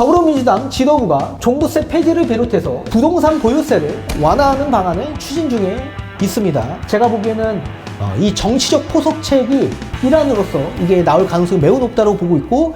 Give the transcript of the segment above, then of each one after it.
더불어민주당 지도부가 종부세 폐지를 비롯해서 부동산 보유세를 완화하는 방안을 추진 중에 있습니다. 제가 보기에는 어, 이 정치적 포석책이 일환으로서 이게 나올 가능성이 매우 높다고 보고 있고.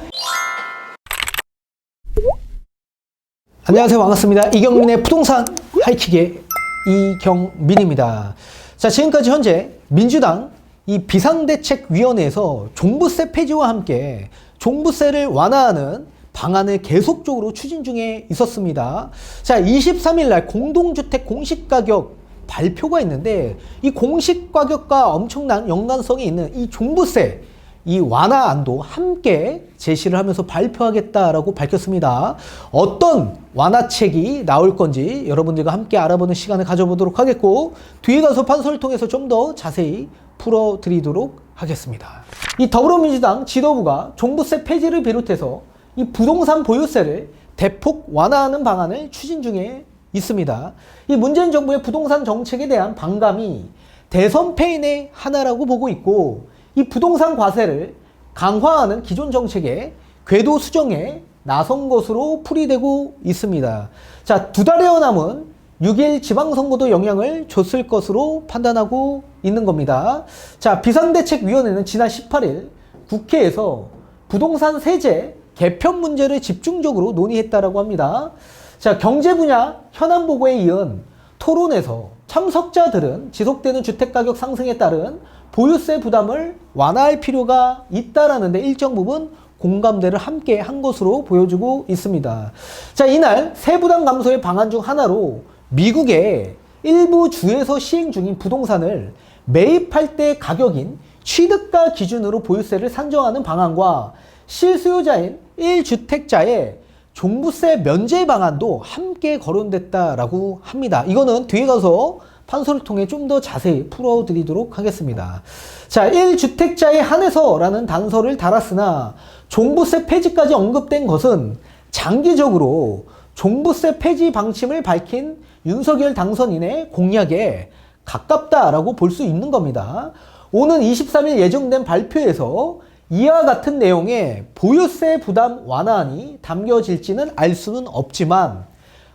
안녕하세요. 반갑습니다. 이경민의 부동산 하이킥의 이경민입니다. 자 지금까지 현재 민주당 이 비상대책위원회에서 종부세 폐지와 함께 종부세를 완화하는 방안을 계속적으로 추진 중에 있었습니다 자 23일 날 공동주택 공시가격 발표가 있는데 이 공시가격과 엄청난 연관성이 있는 이 종부세 이 완화안도 함께 제시를 하면서 발표하겠다라고 밝혔습니다. 어떤 완화책이 나올 건지 여러분들과 함께 알아보는 시간을 가져보도록 하겠고 뒤에 가서 판서를 통해서 좀 더 자세히 풀어드리도록 하겠습니다. 이 더불어민주당 지도부가 종부세 폐지를 비롯해서 이 부동산 보유세를 대폭 완화하는 방안을 추진 중에 있습니다. 이 문재인 정부의 부동산 정책에 대한 반감이 대선 패인의 하나라고 보고 있고 이 부동산 과세를 강화하는 기존 정책에 궤도 수정에 나선 것으로 풀이되고 있습니다. 자, 두 달여 남은 6일 지방선거도 영향을 줬을 것으로 판단하고 있는 겁니다. 자, 비상대책위원회는 지난 18일 국회에서 부동산 세제 개편 문제를 집중적으로 논의했다라고 합니다. 자, 경제 분야 현안 보고에 이은 토론에서 참석자들은 지속되는 주택가격 상승에 따른 보유세 부담을 완화할 필요가 있다라는데 일정 부분 공감대를 함께 한 것으로 보여주고 있습니다. 자, 이날 세부담 감소의 방안 중 하나로 미국의 일부 주에서 시행 중인 부동산을 매입할 때 가격인 취득가 기준으로 보유세를 산정하는 방안과 실수요자인 1주택자의 종부세 면제 방안도 함께 거론됐다라고 합니다. 이거는 뒤에 가서 판소를 통해 좀 더 자세히 풀어드리도록 하겠습니다. 자, 1주택자에 한해서라는 단서를 달았으나 종부세 폐지까지 언급된 것은 장기적으로 종부세 폐지 방침을 밝힌 윤석열 당선인의 공약에 가깝다라고 볼 수 있는 겁니다. 오는 23일 예정된 발표에서 이와 같은 내용의 보유세 부담 완화안이 담겨질지는 알 수는 없지만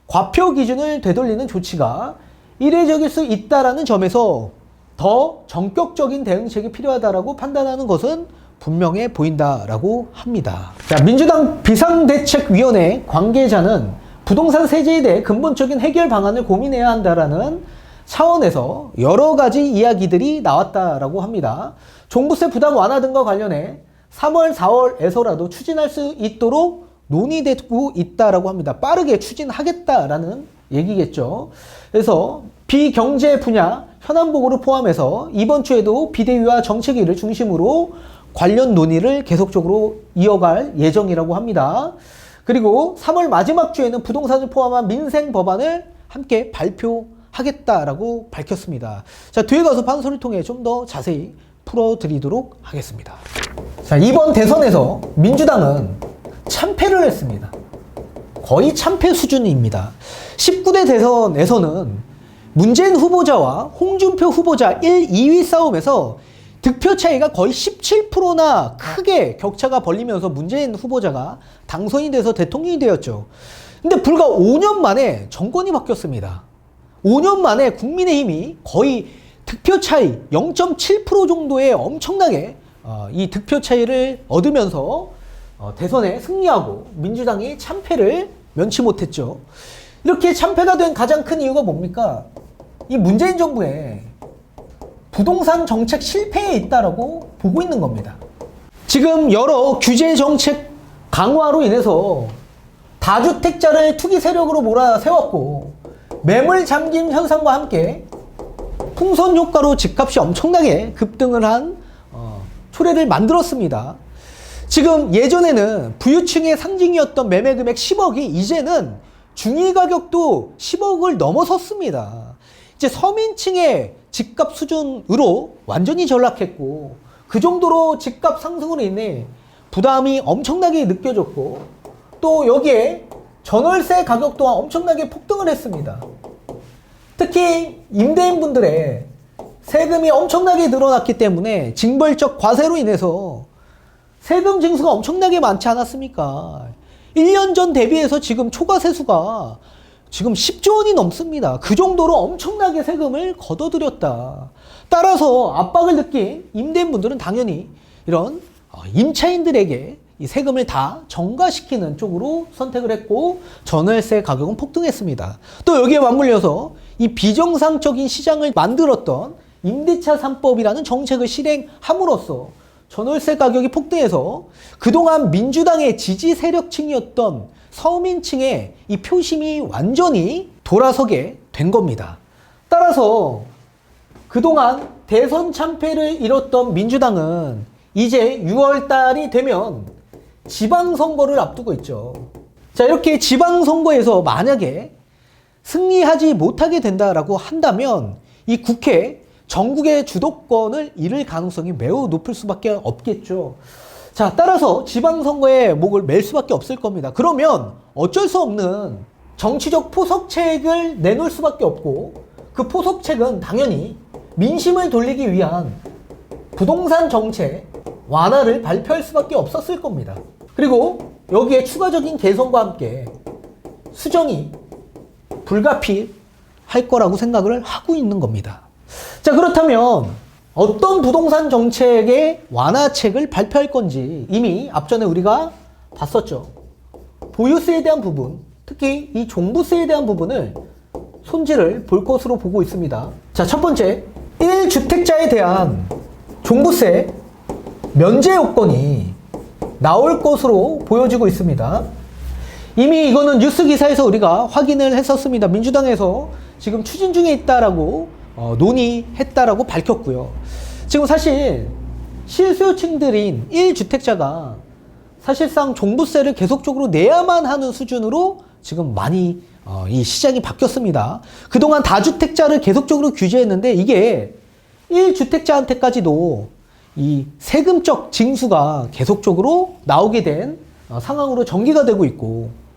과표 기준을 되돌리는 조치가 이례적일 수 있다라는 점에서 더 전격적인 대응책이 필요하다라고 판단하는 것은 분명해 보인다라고 합니다. 자, 민주당 비상대책위원회 관계자는 부동산 세제에 대해 근본적인 해결 방안을 고민해야 한다라는 차원에서 여러 가지 이야기들이 나왔다라고 합니다. 종부세 부담 완화 등과 관련해 3월, 4월에서라도 추진할 수 있도록 논의되고 있다라고 합니다. 빠르게 추진하겠다라는 얘기겠죠. 그래서 비경제 분야 현안 보고를 포함해서 이번 주에도 비대위와 정책위를 중심으로 관련 논의를 계속적으로 이어갈 예정이라고 합니다. 그리고 3월 마지막 주에는 부동산을 포함한 민생 법안을 함께 발표하겠다라고 밝혔습니다. 자, 뒤에 가서 판소를 통해 좀 더 자세히 풀어드리도록 하겠습니다. 자, 이번 대선에서 민주당은 참패를 했습니다. 거의 참패 수준입니다. 19대 대선에서는 문재인 후보자와 홍준표 후보자 1, 2위 싸움에서 득표 차이가 거의 17%나 크게 격차가 벌리면서 문재인 후보자가 당선이 돼서 대통령이 되었죠. 근데 불과 5년 만에 정권이 바뀌었습니다. 5년 만에 국민의힘이 거의 득표 차이 0.7% 정도의 엄청나게 어, 이 득표 차이를 얻으면서 어, 대선에 승리하고 민주당이 참패를 면치 못했죠. 이렇게 참패가 된 가장 큰 이유가 뭡니까? 이 문재인 정부의 부동산 정책 실패에 있다라고 보고 있는 겁니다. 지금 여러 규제 정책 강화로 인해서 다주택자를 투기 세력으로 몰아 세웠고 매물 잠김 현상과 함께 풍선 효과로 집값이 엄청나게 급등을 한 어, 초래를 만들었습니다. 지금 예전에는 부유층의 상징이었던 매매 금액 10억이 이제는 중위 가격도 10억을 넘어섰습니다. 이제 서민층의 집값 수준으로 완전히 전락했고 그 정도로 집값 상승으로 인해 부담이 엄청나게 느껴졌고 또 여기에 전월세 가격 또한 엄청나게 폭등을 했습니다. 특히 임대인분들의 세금이 엄청나게 늘어났기 때문에 징벌적 과세로 인해서 세금 징수가 엄청나게 많지 않았습니까? 1년 전 대비해서 지금 초과 세수가 지금 10조 원이 넘습니다. 그 정도로 엄청나게 세금을 걷어들였다. 따라서 압박을 느낀 임대인분들은 당연히 이런 어, 임차인들에게 이 세금을 다 정가시키는 쪽으로 선택을 했고 전월세 가격은 폭등했습니다. 또 여기에 맞물려서 이 비정상적인 시장을 만들었던 임대차 3법이라는 정책을 실행함으로써 전월세 가격이 폭등해서 그동안 민주당의 지지 세력층이었던 서민층의 이 표심이 완전히 돌아서게 된 겁니다. 따라서 그동안 대선 참패를 이뤘던 민주당은 이제 6월 달이 되면 지방선거를 앞두고 있죠. 자, 이렇게 지방선거에서 만약에 승리하지 못하게 된다라고 한다면 이 국회 전국의 주도권을 잃을 가능성이 매우 높을 수밖에 없겠죠. 자, 따라서 지방선거에 목을 맬 수밖에 없을 겁니다. 그러면 어쩔 수 없는 정치적 포석책을 내놓을 수밖에 없고 그 포석책은 당연히 민심을 돌리기 위한 부동산 정책 완화를 발표할 수밖에 없었을 겁니다. 그리고 여기에 추가적인 개선과 함께 수정이 불가피 할 거라고 생각을 하고 있는 겁니다. 자, 그렇다면 어떤 부동산 정책의 완화책을 발표할 건지 이미 앞전에 우리가 봤었죠. 보유세에 대한 부분, 특히 이 종부세에 대한 부분을 손질을 볼 것으로 보고 있습니다. 자, 첫 번째, 1주택자에 대한 종부세 면제 요건이 나올 것으로 보여지고 있습니다. 이미 이거는 뉴스 기사에서 우리가 확인을 했었습니다. 민주당에서 지금 추진 중에 있다라고 어, 논의했다라고 밝혔고요. 지금 사실 실수요층들인 1주택자가 사실상 종부세를 계속적으로 내야만 하는 수준으로 지금 많이 어, 이 시장이 바뀌었습니다. 그동안 다주택자를 계속적으로 규제했는데 이게 1주택자한테까지도 이 세금적 징수가 계속적으로 나오게 된 어, 상황으로 전개가 되고 있고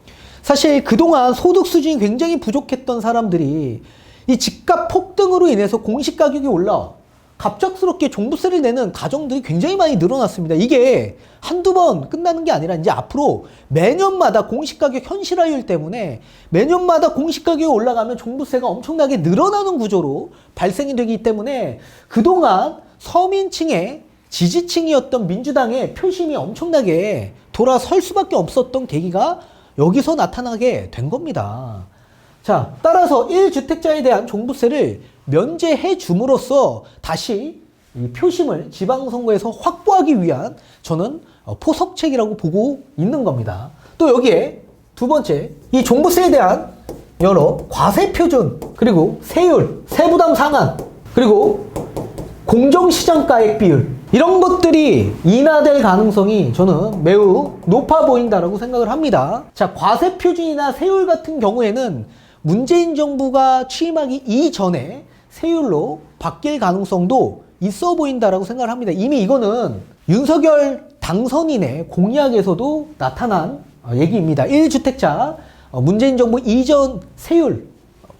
사실 그동안 소득 수준이 굉장히 부족했던 사람들이 이 집값 폭등으로 인해서 공시 가격이 올라 갑작스럽게 종부세를 내는 가정들이 굉장히 많이 늘어났습니다. 이게 한두 번 끝나는 게 아니라 이제 앞으로 매년마다 공시가격 현실화율 때문에 매년마다 공시가격이 올라가면 종부세가 엄청나게 늘어나는 구조로 발생이 되기 때문에 그동안 서민층의 지지층이었던 민주당의 표심이 엄청나게 돌아설 수밖에 없었던 계기가 여기서 나타나게 된 겁니다. 자, 따라서 1주택자에 대한 종부세를 면제해 줌으로써 다시 이 표심을 지방선거에서 확보하기 위한 저는 어, 포석책이라고 보고 있는 겁니다. 또 여기에 두 번째, 이 종부세에 대한 여러 과세 표준, 그리고 세율, 세부담 상한, 그리고 공정시장가액 비율, 이런 것들이 인하될 가능성이 저는 매우 높아 보인다라고 생각을 합니다. 자, 과세 표준이나 세율 같은 경우에는 문재인 정부가 취임하기 이전에 세율로 바뀔 가능성도 있어 보인다라고 생각을 합니다. 이미 이거는 윤석열 당선인의 공약에서도 나타난 어, 얘기입니다. 1주택자 어, 문재인 정부 이전 세율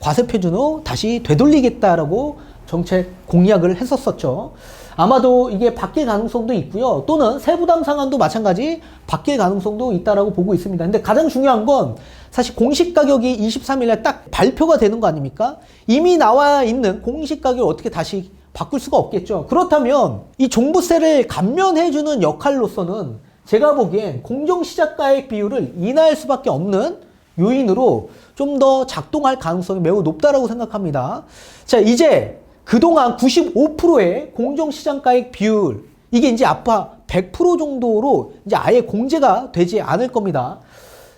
과세 표준으로 다시 되돌리겠다라고 정책 공약을 했었었죠. 아마도 이게 바뀔 가능성도 있고요. 또는 세부담 상한도 마찬가지 바뀔 가능성도 있다라고 보고 있습니다. 근데 가장 중요한 건 사실 공시 가격이 23일에 딱 발표가 되는 거 아닙니까? 이미 나와 있는 공시 가격을 어떻게 다시 바꿀 수가 없겠죠. 그렇다면 이 종부세를 감면해주는 역할로서는 제가 보기엔 공정시작가액 비율을 인하할 수밖에 없는 요인으로 좀 더 작동할 가능성이 매우 높다라고 생각합니다. 자, 이제 그동안 95%의 공정시장가액 비율, 이게 이제 앞으로 100% 정도로 이제 아예 공제가 되지 않을 겁니다.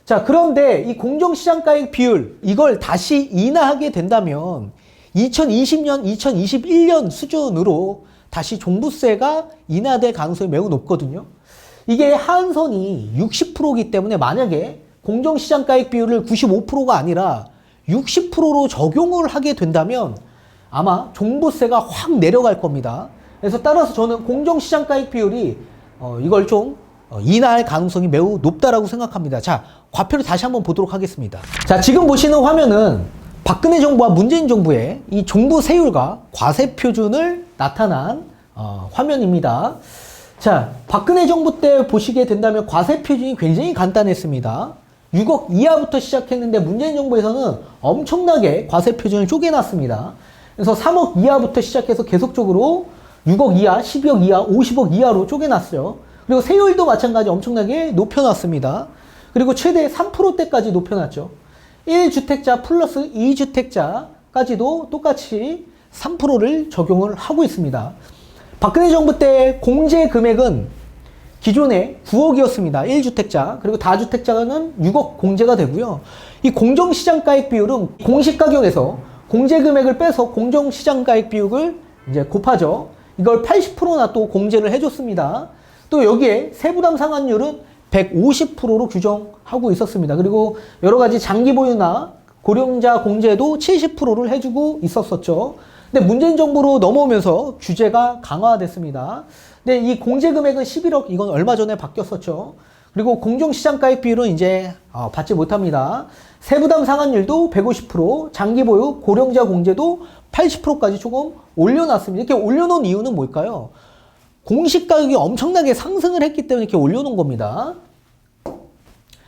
자, 그런데 이 공정시장가액 비율, 이걸 다시 인하하게 된다면 2020년, 2021년 수준으로 다시 종부세가 인하될 가능성이 매우 높거든요. 이게 한선이 60%이기 때문에 만약에 공정시장가액 비율을 95%가 아니라 60%로 적용을 하게 된다면 아마 종부세가 확 내려갈 겁니다. 그래서 따라서 저는 공정시장 가액 비율이 어, 이걸 좀 어, 인하할 가능성이 매우 높다라고 생각합니다. 자, 과표를 다시 한번 보도록 하겠습니다. 자, 지금 보시는 화면은 박근혜 정부와 문재인 정부의 이 종부 세율과 과세 표준을 나타난 어, 화면입니다. 자, 박근혜 정부 때 보시게 된다면 과세 표준이 굉장히 간단했습니다. 6억 이하부터 시작했는데 문재인 정부에서는 엄청나게 과세 표준을 쪼개놨습니다. 그래서 3억 이하부터 시작해서 계속적으로 6억 이하, 12억 이하, 50억 이하로 쪼개놨어요. 그리고 세율도 마찬가지 엄청나게 높여놨습니다. 그리고 최대 3%대까지 높여놨죠. 1주택자 플러스 2주택자까지도 똑같이 3%를 적용을 하고 있습니다. 박근혜 정부 때 공제 금액은 기존에 9억이었습니다. 1주택자. 그리고 다주택자는 6억 공제가 되고요. 이 공정시장가액 비율은 공시가격에서 공제 금액을 빼서 공정 시장 가액 비율을 이제 곱하죠. 이걸 80%나 또 공제를 해줬습니다. 또 여기에 세부담 상환율은 150%로 규정하고 있었습니다. 그리고 여러 가지 장기 보유나 고령자 공제도 70%를 해주고 있었었죠. 근데 문재인 정부로 넘어오면서 규제가 강화됐습니다. 근데 이 공제 금액은 11억 이건 얼마 전에 바뀌었었죠. 그리고 공정시장가액 비율은 이제 어, 받지 못합니다. 세부담 상환율도 150%, 장기 보유 고령자 공제도 80%까지 조금 올려놨습니다. 이렇게 올려놓은 이유는 뭘까요? 공시 가격이 엄청나게 상승을 했기 때문에 이렇게 올려놓은 겁니다.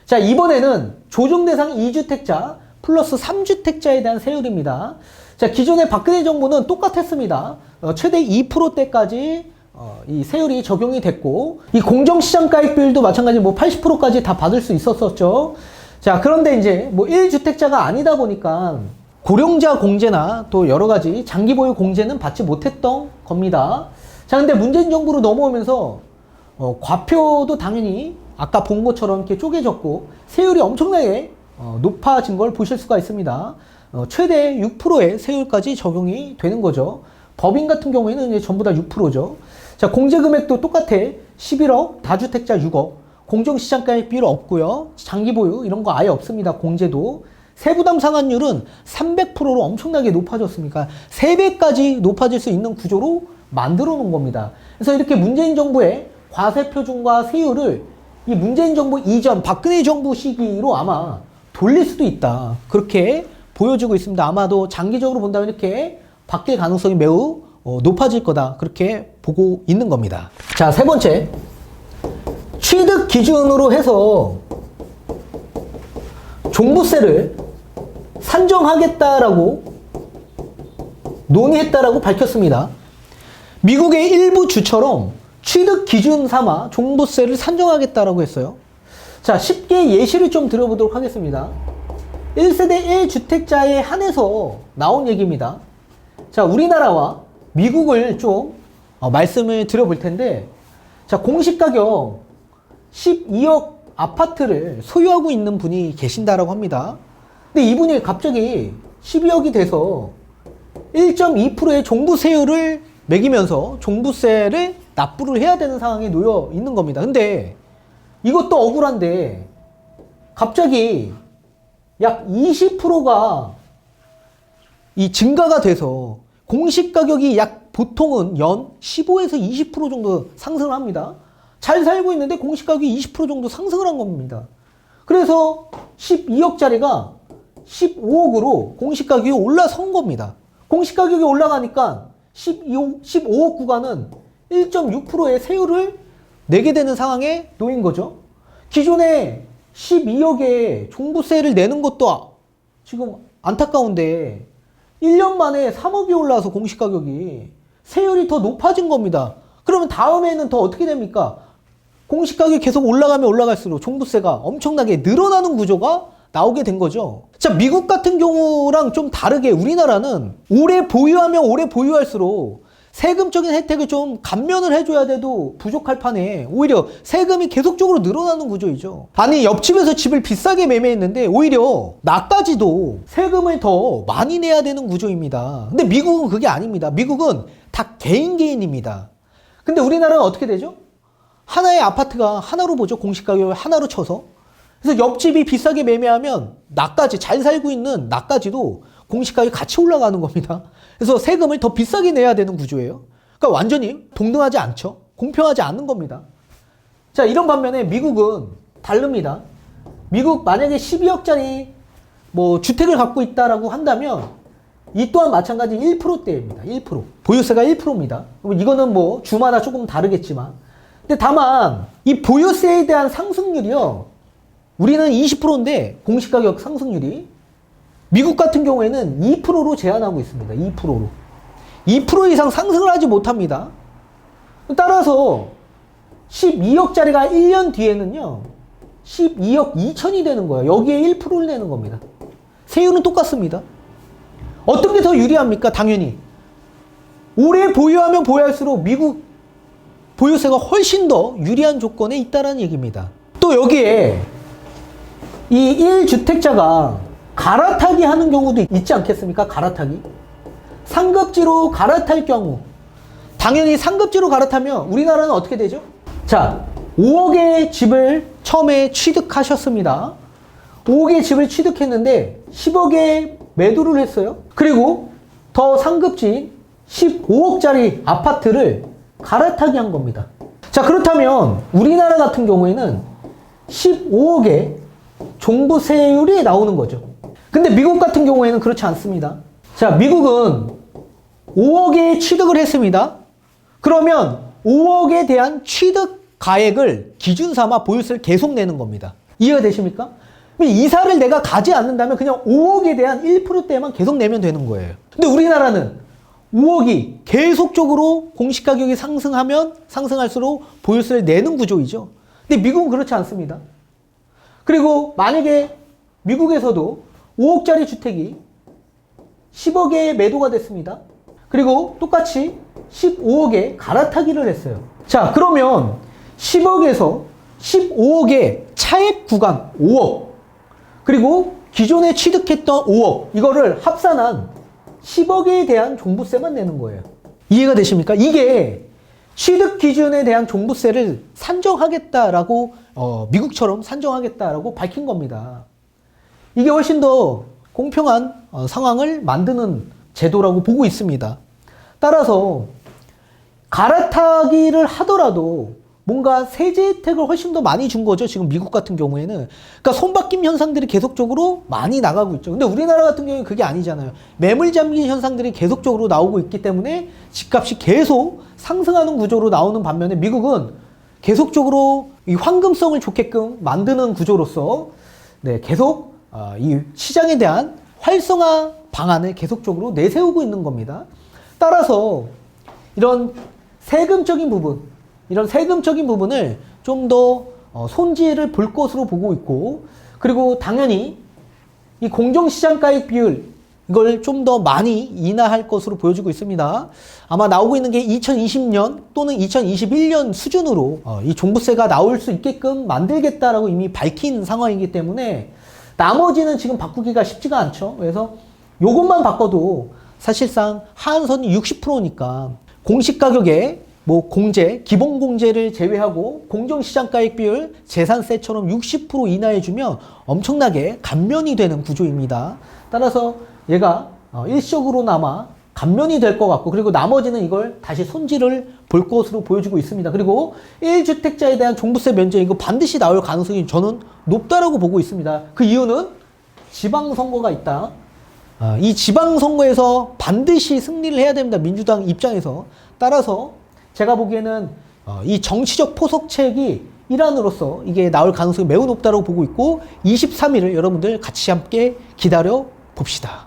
자, 이번에는 조정 대상 2주택자 플러스 3주택자에 대한 세율입니다. 자, 기존의 박근혜 정부는 똑같았습니다. 어, 최대 2%대까지 어, 이 세율이 적용이 됐고, 이 공정시장 가액 비율도 마찬가지 뭐 80%까지 다 받을 수 있었었죠. 자, 그런데 이제 뭐 1주택자가 아니다 보니까 고령자 공제나 또 여러 가지 장기 보유 공제는 받지 못했던 겁니다. 자, 근데 문재인 정부로 넘어오면서 어, 과표도 당연히 아까 본 것처럼 이렇게 쪼개졌고 세율이 엄청나게 어, 높아진 걸 보실 수가 있습니다. 어, 최대 6%의 세율까지 적용이 되는 거죠. 법인 같은 경우에는 이제 전부 다 6%죠. 자, 공제 금액도 똑같아. 11억, 다주택자 6억. 공정시장가액 비율 없고요. 장기 보유 이런 거 아예 없습니다. 공제도. 세부담 상환율은 300%로 엄청나게 높아졌습니까? 3배까지 높아질 수 있는 구조로 만들어 놓은 겁니다. 그래서 이렇게 문재인 정부의 과세 표준과 세율을 이 문재인 정부 이전 박근혜 정부 시기로 아마 돌릴 수도 있다. 그렇게 보여지고 있습니다. 아마도 장기적으로 본다면 이렇게 바뀔 가능성이 매우 어, 높아질 거다. 그렇게 보고 있는 겁니다. 자, 세 번째. 취득 기준으로 해서 종부세를 산정하겠다라고 논의했다라고 밝혔습니다. 미국의 일부 주처럼 취득 기준 삼아 종부세를 산정하겠다라고 했어요. 자, 쉽게 예시를 좀 들어보도록 하겠습니다. 1세대 1주택자에 한해서 나온 얘기입니다. 자, 우리나라와 미국을 좀 어, 말씀을 드려볼 텐데, 자, 공시가격 12억 아파트를 소유하고 있는 분이 계신다라고 합니다. 근데 이분이 갑자기 12억이 돼서 1.2%의 종부세율을 매기면서 종부세를 납부를 해야 되는 상황에 놓여 있는 겁니다. 근데 이것도 억울한데 갑자기 약 20%가 이 증가가 돼서 공시 가격이 약 보통은 연 15에서 20% 정도 상승을 합니다. 잘 살고 있는데 공시 가격이 20% 정도 상승을 한 겁니다. 그래서 12억짜리가 15억으로 공시 가격이 올라선 겁니다. 공시 가격이 올라가니까 12억, 15억 구간은 1.6%의 세율을 내게 되는 상황에 놓인 거죠. 기존에 12억의 종부세를 내는 것도 아- 지금 안타까운데 1년 만에 3억이 올라서 공시 가격이 세율이 더 높아진 겁니다. 그러면 다음에는 더 어떻게 됩니까? 공시 가격이 계속 올라가면 올라갈수록 종부세가 엄청나게 늘어나는 구조가 나오게 된 거죠. 자, 미국 같은 경우랑 좀 다르게 우리나라는 오래 보유하면 오래 보유할수록 세금적인 혜택을 좀 감면을 해줘야 돼도 부족할 판에 오히려 세금이 계속적으로 늘어나는 구조이죠. 아니, 옆집에서 집을 비싸게 매매했는데 오히려 나까지도 세금을 더 많이 내야 되는 구조입니다. 근데 미국은 그게 아닙니다. 미국은 다 개인 개인입니다. 근데 우리나라는 어떻게 되죠? 하나의 아파트가 하나로 보죠. 공시가격을 하나로 쳐서. 그래서 옆집이 비싸게 매매하면 나까지 잘 살고 있는 나까지도 공시가격이 같이 올라가는 겁니다. 그래서 세금을 더 비싸게 내야 되는 구조예요. 그러니까 완전히 동등하지 않죠. 공평하지 않는 겁니다. 자, 이런 반면에 미국은 다릅니다. 미국 만약에 12억짜리 뭐 주택을 갖고 있다라고 한다면 이 또한 마찬가지 1%대입니다. 1%. 보유세가 1%입니다. 이거는 뭐 주마다 조금 다르겠지만. 근데 다만 이 보유세에 대한 상승률이요. 우리는 20%인데 공시 가격 상승률이 미국 같은 경우에는 2%로 제한하고 있습니다. 2%로. 2% 이상 상승을 하지 못합니다. 따라서 12억짜리가 1년 뒤에는요, 12억 2천이 되는 거예요. 여기에 1%를 내는 겁니다. 세율은 똑같습니다. 어떤 게 더 유리합니까? 당연히. 오래 보유하면 보유할수록 미국 보유세가 훨씬 더 유리한 조건에 있다는 얘기입니다. 또 여기에 이 1주택자가 갈아타기 하는 경우도 있지 않겠습니까? 갈아타기. 상급지로 갈아탈 경우. 당연히 상급지로 갈아타면 우리나라는 어떻게 되죠? 자, 5억의 집을 처음에 취득하셨습니다. 5억의 집을 취득했는데 10억에 매도를 했어요. 그리고 더 상급지인 15억짜리 아파트를 갈아타기 한 겁니다. 자, 그렇다면 우리나라 같은 경우에는 15억의 종부세율이 나오는 거죠. 근데 미국 같은 경우에는 그렇지 않습니다. 자, 미국은 5억에 취득을 했습니다. 그러면 5억에 대한 취득 가액을 기준 삼아 보유세를 계속 내는 겁니다. 이해가 되십니까? 이사를 내가 가지 않는다면 그냥 5억에 대한 1%대만 계속 내면 되는 거예요. 근데 우리나라는 5억이 계속적으로 공시가격이 상승하면 상승할수록 보유세를 내는 구조이죠. 근데 미국은 그렇지 않습니다. 그리고 만약에 미국에서도 5억짜리 주택이 10억에 매도가 됐습니다. 그리고 똑같이 15억에 갈아타기를 했어요. 자, 그러면 10억에서 15억의 차액 구간 5억, 그리고 기존에 취득했던 5억, 이거를 합산한 10억에 대한 종부세만 내는 거예요. 이해가 되십니까? 이게 취득 기준에 대한 종부세를 산정하겠다라고, 어, 미국처럼 산정하겠다라고 밝힌 겁니다. 이게 훨씬 더 공평한 어, 상황을 만드는 제도라고 보고 있습니다. 따라서 갈아타기를 하더라도 뭔가 세제 혜택을 훨씬 더 많이 준 거죠. 지금 미국 같은 경우에는. 그러니까 손바뀜 현상들이 계속적으로 많이 나가고 있죠. 근데 우리나라 같은 경우에는 그게 아니잖아요. 매물 잠기 현상들이 계속적으로 나오고 있기 때문에 집값이 계속 상승하는 구조로 나오는 반면에 미국은 계속적으로 이 황금성을 좋게끔 만드는 구조로서 네, 계속 어, 이 시장에 대한 활성화 방안을 계속적으로 내세우고 있는 겁니다. 따라서 이런 세금적인 부분, 이런 세금적인 부분을 좀더 어, 손질을 볼 것으로 보고 있고, 그리고 당연히 이 공정시장가액 비율, 이걸 좀 더 많이 인하할 것으로 보여지고 있습니다. 아마 나오고 있는 게 2020년 또는 2021년 수준으로 어, 이 종부세가 나올 수 있게끔 만들겠다라고 이미 밝힌 상황이기 때문에 나머지는 지금 바꾸기가 쉽지가 않죠. 그래서 요것만 바꿔도 사실상 하한선이 60%니까 공시 가격에 뭐 공제, 기본 공제를 제외하고 공정시장가액 비율, 재산세처럼 60% 인하해주면 엄청나게 감면이 되는 구조입니다. 따라서 얘가 어, 일시적으로나마 감면이 될 것 같고 그리고 나머지는 이걸 다시 손질을 볼 것으로 보여지고 있습니다. 그리고 1주택자에 대한 종부세 면제 이거 반드시 나올 가능성이 저는 높다라고 보고 있습니다. 그 이유는 지방선거가 있다. 아, 이 지방선거에서 반드시 승리를 해야 됩니다. 민주당 입장에서. 따라서 제가 보기에는 어, 이 정치적 포석책이 일환으로서 이게 나올 가능성이 매우 높다고 보고 있고 23일을 여러분들 같이 함께 기다려 봅시다.